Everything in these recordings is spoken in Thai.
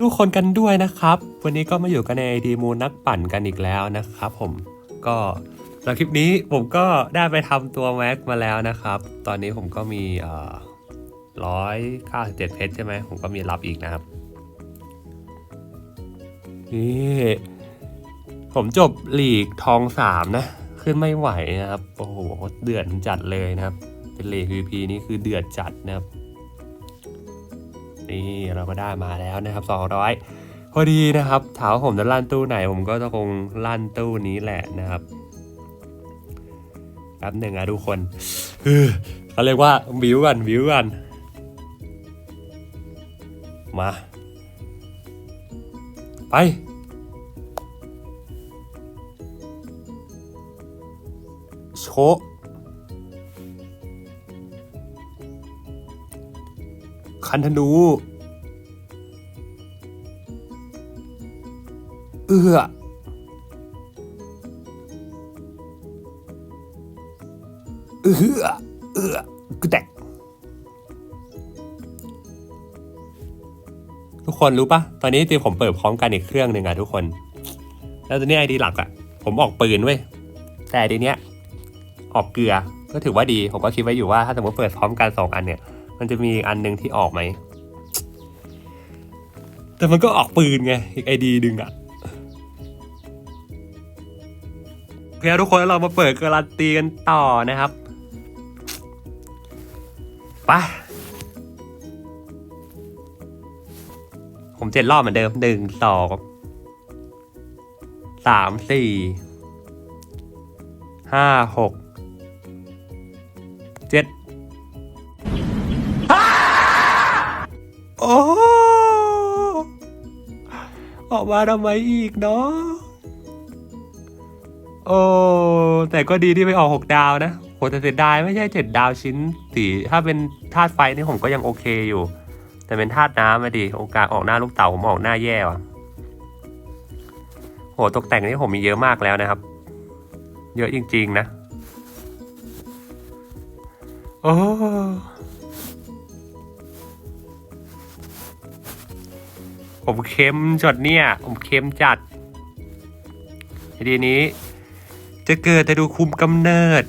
ทุกคนกันด้วยนะครับ วันนี้ก็มาอยู่กันในไอดีมูนักปั่นกันอีกแล้วนะครับผมก็สำหรับคลิปนี้ผมก็ได้ไปทำตัวแม็กมาแล้วนะครับ ตอนนี้ผมก็มีเอ่อร้อยเก้าสิบเจ็ดเพชรใช่ไหมผมก็มีรับอีกนะครับนี่ผมจบหลีกทองสามนะ ขึ้นไม่ไหวนะครับ โอ้โห เดือดจัดเลยนะครับ เป็นเลก VP นี่คือเดือดจัดนะครับ นี่เราก็ได้มาแล้วนะครับ 200 พอดีนะครับถามว่าผมจะลั่นตู้ไหนผมก็จะคงลั่นตู้นี้แหละนะครับแป๊บหนึ่งอะทุกคนเออเขาเรียกว่าวิวกันวิวกันมา ไปโช นธนู เอื้อเอื้อเอื้อกูแตกทุกคนรู้ปะตอนนี้ทีผมเปิดพร้อมกันอีกเครื่องหนึ่งอะทุกคน แล้วตอนนี้ไอดีหลักอะผมออกปืนเว้ย แต่ไอดีเนี้ยออกเกลือ ก็ถือว่าดี ผมก็คิดไว้อยู่ว่าถ้าสมมติเปิดพร้อมกันสองอันเนี่ย มันจะมีอีกอันหนึ่งที่ออกไหม แต่มันก็ออกปืนไง อีกไอดีดึงอะโอเคทุกคนเรามาเปิดการันตีกันต่อนะครับไปผมเจ็ดรอบเหมือนเดิมหนึ่งสองสามสี่ห้าหก มาทำไมอีกเนาะโอ้แต่ก็ดีที่ไม่ออกหกดาวนะโหแต่เสียดายไม่ใช่เจ็ดดาวชิ้นสีถ้าเป็นธาตุไฟนี่ผมก็ยังโอเคอยู่ แต่เป็นธาตุน้ำมาดีโอกาสออกหน้าลูกเต่าผมออกหน้าแย่ว่ะโหตกแต่งนี่ผมมีเยอะมากแล้วนะครับ เยอะจริง ๆ นะ โอ้ ผมเค็มจดเนี่ย ผมเค็มจัดทีนี้ จะเกิดแต่ดูคุมกำเนิด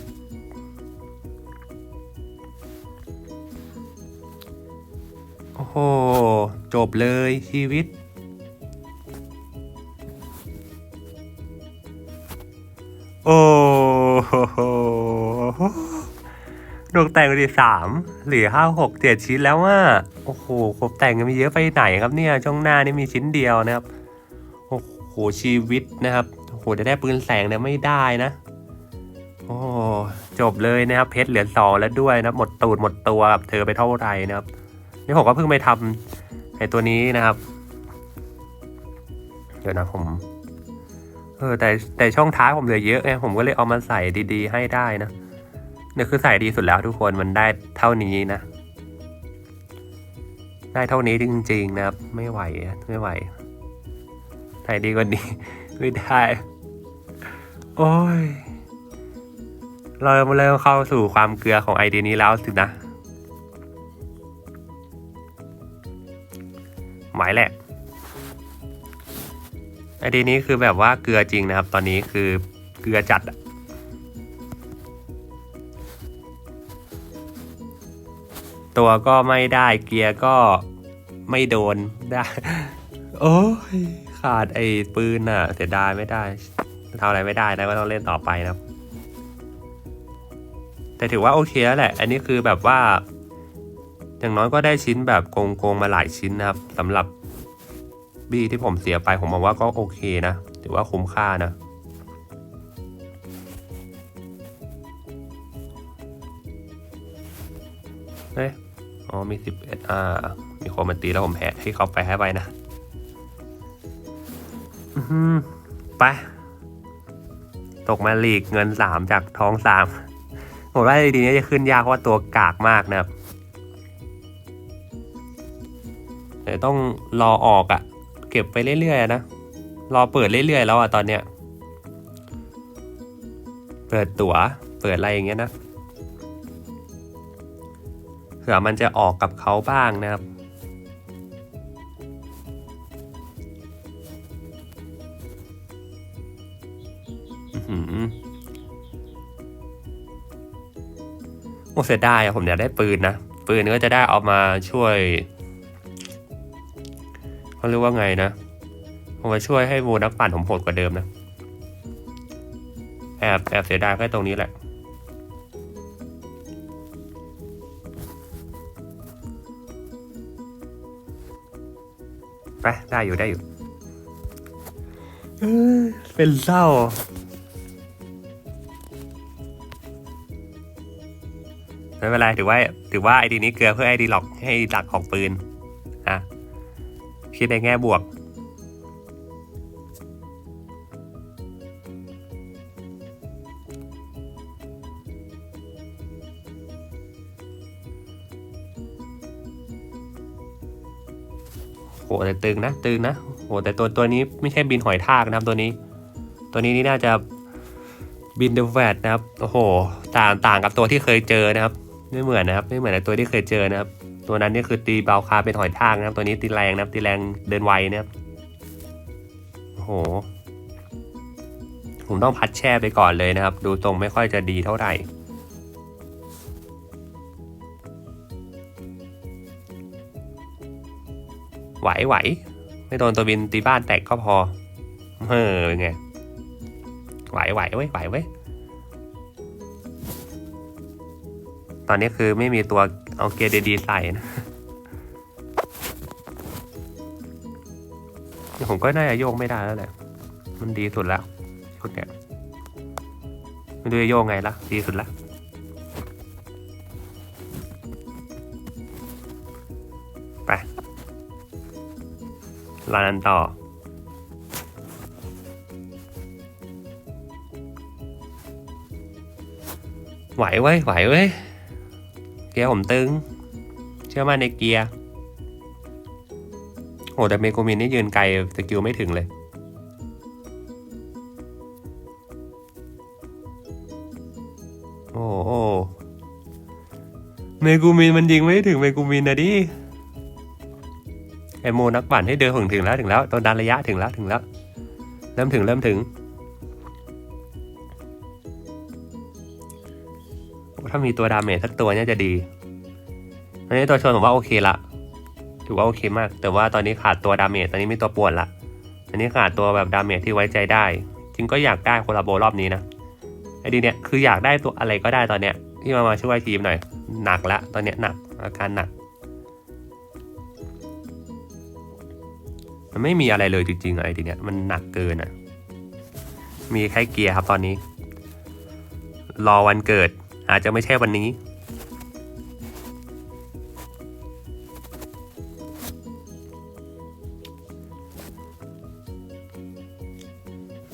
โอ้โห จบเลยชีวิตโอ้โห ดวงแต่งดีสามเหลือห้าหกเจ็ดชิ้นแล้วว่าโอ้โหครบแต่งกันมีเยอะไปไหนครับเนี่ยช่องหน้านี่มีชิ้นเดียวนะครับโอ้โหชีวิตนะครับโอ้โหจะได้ปืนแสงเนี่ยไม่ได้นะโอ้จบเลยนะครับเพชรเหลือสองแล้วด้วยนะหมดตูดหมดตัวกับเธอไปเท่าไหร่นะครับนี่ผมก็เพิ่งไปทำไอ้ตัวนี้นะครับ เดี๋ยวนะผม เออแต่แต่ช่องท้ายผมเหลือเยอะไงผมก็เลยเอามาใส่ดีๆ ให้ได้นะ เนี่ยคือใส่ดีสุดแล้วทุกคนมันได้เท่านี้นะ ได้เท่านี้จริงๆนะครับ ไม่ไหวไม่ไหวใส่ดีกว่านี้ไม่ได้โอ้ย เราเริ่มเข้าสู่ความเกลือของไอเดียนี้แล้วสินะ หมายแหละไอเดียนี้คือแบบว่าเกลือจริงนะครับ ตอนนี้คือเกลือจัดอะ ตัวก็ไม่ได้เกียร์ก็ไม่โดนได้ โอ้ยขาดไอ้ปืนน่ะ เสียดายไม่ได้ทำอะไรไม่ได้นะก็ต้องเล่นต่อไปนะแต่ถือว่าโอเคแล้วแหละ อันนี้คือแบบว่า อย่างน้อยก็ได้ชิ้นแบบโกงๆมาหลายชิ้นนะครับสำหรับบี้ที่ผมเสียไปผมมองว่าก็โอเคนะ ถือว่าคุ้มค่านะ อ๋อมีสิบเอ็ดอ่ามีคนมาตีแล้วผมแพ้ให้เขาไปให้ไปนะอือหือไป ตกมาลีกเงินสามจากท้องสามผมว่าดีนี้จะขึ้นยากเพราะว่าตัวกากมากนะครับเดี๋ยวต้องรอออกอะ่ะ เก็บไปเรื่อยๆนะ รอเปิดเรื่อยๆแล้วอะ่ะตอนเนี้ย เปิดตัว๋ว เปิดอะไรอย่างเงี้ยนะ ผื่อมันจะออกกับเขาบ้างนะครับ โอเสียดายผมอยากได้ปืนนะ ปืนก็จะได้เอามาช่วยเขาเรียกว่าไงนะเอามาช่วยให้โมนักปั่นผมโหดกว่าเดิมนะ แอบแอบเสียดายแค่ตรงนี้แหละ ไปได้อยู่ได้อยู่เอ้ยเป็นเศร้า ไม่เป็นไรถือว่าถือว่าไอดีนี้เกลือเพื่อไอดีหลอกให้ดักของปืน อะ คิดในแง่บวก โหแต่ตึงนะตึงนะโหแต่ตัวตัวนี้ไม่ใช่บินหอยทากนะครับตัวนี้ ตัวนี้นี่น่าจะบินเดอะแฟดนะครับโอ้โห ต่างต่างกับตัวที่เคยเจอนะครับ ไม่เหมือนนะครับ ไม่เหมือนกับตัวที่เคยเจอนะครับ ตัวนั้นนี่คือตีเบาคาเป็นหอยทากนะครับ ตัวนี้ตีแรงนะครับตีแรงเดินไวนะครับโอ้โหผมต้องพัดแช่ไปก่อนเลยนะครับ ดูตรงไม่ค่อยจะดีเท่าไหร่ ไหวไหวไม่โดนตัวบินตีบ้านแตกก็พอเฮ้อเป็นไงไหวไหวเว้ยไหวเว้ยตอนนี้คือไม่มีตัวเอาเกียร์ดีๆใส่นะผมก็น่าจะโยกไม่ได้แล้วแหละ มันดีสุดแล้วชุดเนี้ยไม่รู้จะโยกไงละดีสุดละไป รันต่อ ไหวเว้ย ไหวเว้ย เกียร์ผมตึง เชื่อมั่นในเกียร์ โอ้ แต่เมโกมินนี่ยืนไกลสกิลไม่ถึงเลยโอ้โอเมกูมินมันยิงไม่ถึงเมกูมินนะดิ อโมนักปั่นให้เดินถึงถึงแล้วถึงแล้วตอนดันระยะถึงแล้วถึงแล้ว เริ่มถึงเริ่มถึงถ้ามีตัวดาเมจสักตัวเนี่ยจะดีอันนี้ตัวชนผมว่าโอเคละถือว่าโอเคมาก แต่ว่าตอนนี้ขาดตัวดาเมจตอนนี้มีตัวป่วนละอันนี้ขาดตัวแบบดาเมจที่ไว้ใจได้จริงก็อยากได้โคลาโบรอบนี้นะไอ้ดีเนี่ยคืออยากได้ตัวอะไรก็ได้ตอนเนี้ยที่มามาช่วยทีมหน่อย หนักละตอนเนี้ยหนักอาการหนัก มันไม่มีอะไรเลยจริงๆไอ้ดีเนี่ยมันหนักเกินอะ มีแค่เกียร์ครับตอนนี้ รอวันเกิด อาจจะไม่ใช่วันนี้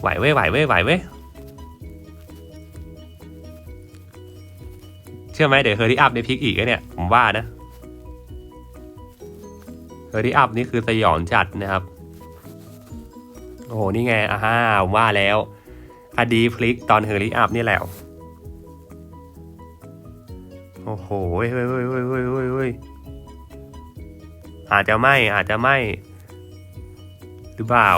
ไหวเว้ยไหวเว้ยไหวเว้ยเชื่อไหมเดี๋ยวเฮอร์รี่อัพในพิกอีกอะเนี่ย ผมว่านะ เฮอร์รี่อัพนี่คือสยองจัดนะครับ โอ้โห นี่ไงอ่าฮะผมว่าแล้วคดีพลิกตอนเฮอร์รี่อัพนี่แหละ โอ้โหเฮ้ยเฮ้ยเฮ้ยเฮ้ยเฮ้ยเฮ้ยเฮ้ยอาจจะไม่อาจจะไม่ หรือเปล่า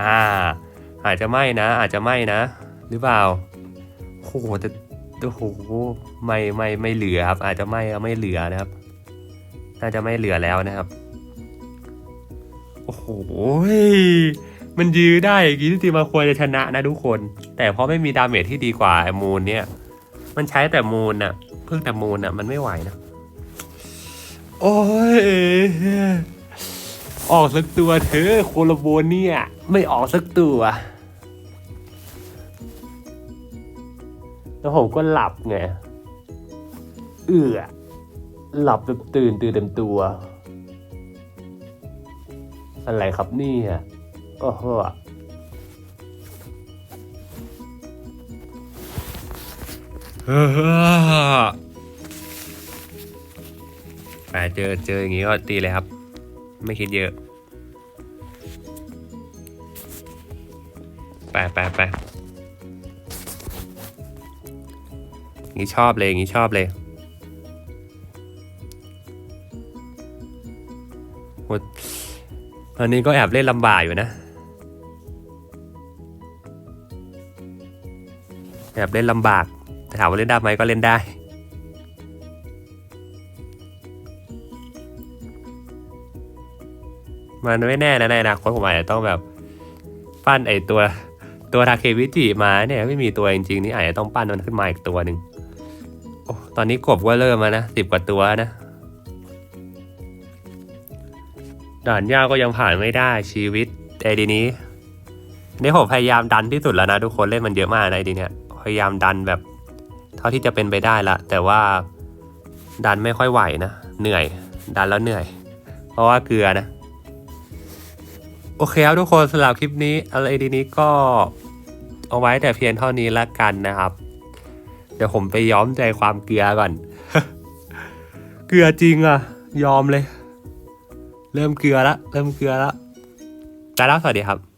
อ่า อาจจะไม่นะ อาจจะไม่นะ หรือเปล่าโอ้โหแต่ โอ้โหไม่ไม่ไม่เหลือครับ อาจจะไม่ไม่เหลือนะครับ น่าจะไม่เหลือแล้วนะครับ โอ้โหมันยื้อได้อย่างนี้ที่มาควรจะชนะนะทุกคน แต่เพราะไม่มีดาเมจที่ดีกว่าไอ้มูลเนี่ย มันใช้แต่มูลน่ะ เพิ่งแต่มูลน่ะ มันไม่ไหวนะโอ้ยออกสักตัวเธอะโคโลโบเนี่ย ไม่ออกสักตัว แล้วผมก็หลับไง เอือหลับแบบตื่นตื่นเต็มตัวอะไรครับนี่ยโอ้โหเฮ้อไปเจอเจออย่างงี้ก็ตีเลยครับ ไม่คิดเยอะ ไปไปไป นี่ชอบเลยนี่ชอบเลย ตอนนี้ก็แอบเล่นลำบากอยู่นะ แอบเล่นลำบาก แต่ถามว่าเล่นได้ไหมก็เล่นได้มันไม่แน่นะในอนาคตผมอาจจะต้องแบบ ปั้นไอ้ตัวตัวทาเควิจิมาเนี่ยไม่มีตัวจริงๆนี่อาจจะต้องปั้นมันขึ้นมาอีกตัวหนึ่ง ตอนนี้กบก็เริ่มมานะสิบกว่าตัวนะ ด่านยากก็ยังผ่านไม่ได้ชีวิตไอดีนี้นี่ผมพยายามดันที่สุดแล้วนะทุกคนเล่นมันเยอะมากนะไอดีเนี่ยพยายามดันแบบเท่าที่จะเป็นไปได้ละแต่ว่าดันไม่ค่อยไหวนะเหนื่อย ดันแล้วเหนื่อย เพราะว่าเกลือนะ โอเคครับทุกคนสำหรับคลิปนี้อะไรดีนี้ก็เอาไว้แต่เพียงเท่านี้ละกันนะครับ เดี๋ยวผมไปย้อมใจความเกลือก่อน เกลือจริงอะ ยอมเลย เริ่มเกลือละ เริ่มเกลือละแต่แล้วสวัสดีครับ